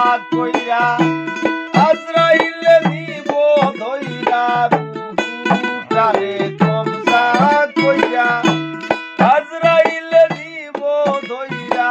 হাত কইরা আজরাইলে দিব ধইরা তারে কমসা কইরা আজরাইলে দিব ধইরা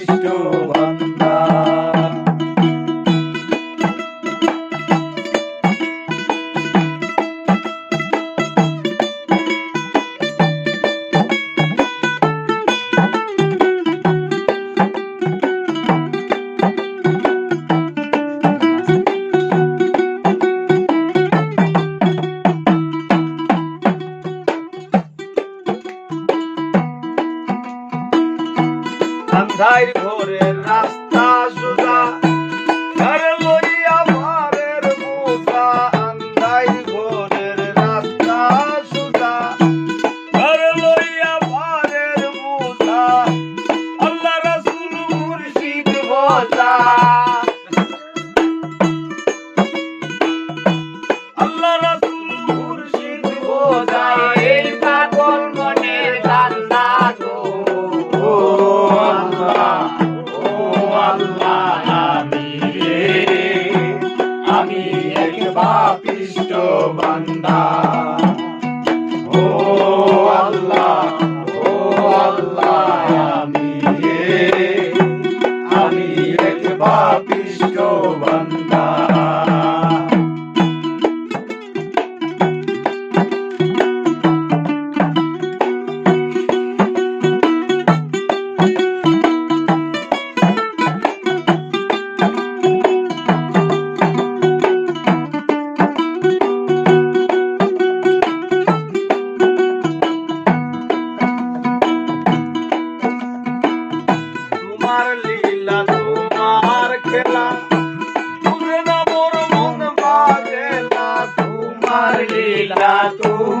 তোমার লীলা তোমার খেলা। দূরে না মোর মন বাজেলা তোমার লীলা তোমার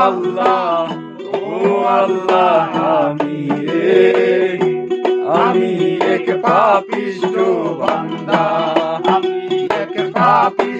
আল্লাহ ও আল্লাহ আমি রে আমি এক পাপিষ্ট বান্দা আমি এক পাপি